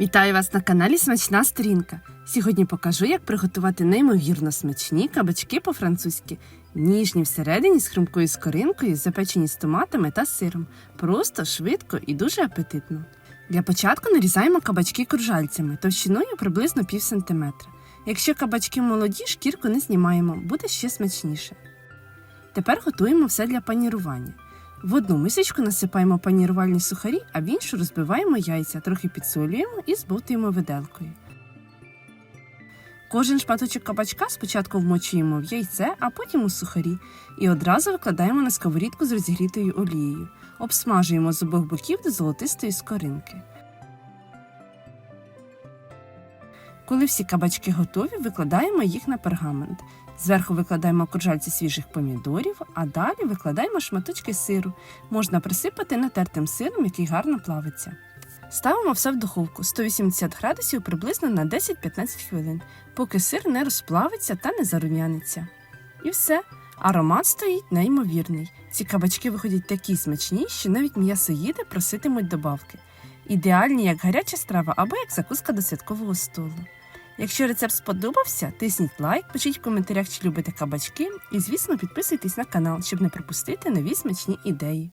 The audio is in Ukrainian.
Вітаю вас на каналі Смачна Сторінка. Сьогодні покажу, як приготувати неймовірно смачні кабачки по-французьки, ніжні всередині з хрумкою скоринкою, запечені з томатами та сиром. Просто, швидко і дуже апетитно. Для початку нарізаємо кабачки кружальцями товщиною приблизно пів сантиметра. Якщо кабачки молоді, шкірку не знімаємо, буде ще смачніше. Тепер готуємо все для панірування. В одну мисочку насипаємо панірувальні сухарі, а в іншу розбиваємо яйця, трохи підсолюємо і збовтуємо виделкою. Кожен шматочок кабачка спочатку вмочуємо в яйце, а потім у сухарі, і одразу викладаємо на сковорідку з розігрітою олією. Обсмажуємо з обох боків до золотистої скоринки. Коли всі кабачки готові, викладаємо їх на пергамент. Зверху викладаємо кружальці свіжих помідорів, а далі викладаємо шматочки сиру. Можна присипати натертим сиром, який гарно плавиться. Ставимо все в духовку 180 градусів приблизно на 10-15 хвилин, поки сир не розплавиться та не зарум'яниться. І все. Аромат стоїть неймовірний. Ці кабачки виходять такі смачні, що навіть м'ясоїди проситимуть добавки. Ідеальні як гаряча страва або як закуска до святкового столу. Якщо рецепт сподобався, тисніть лайк, пишіть в коментарях, чи любите кабачки, і, звісно, підписуйтесь на канал, щоб не пропустити нові смачні ідеї.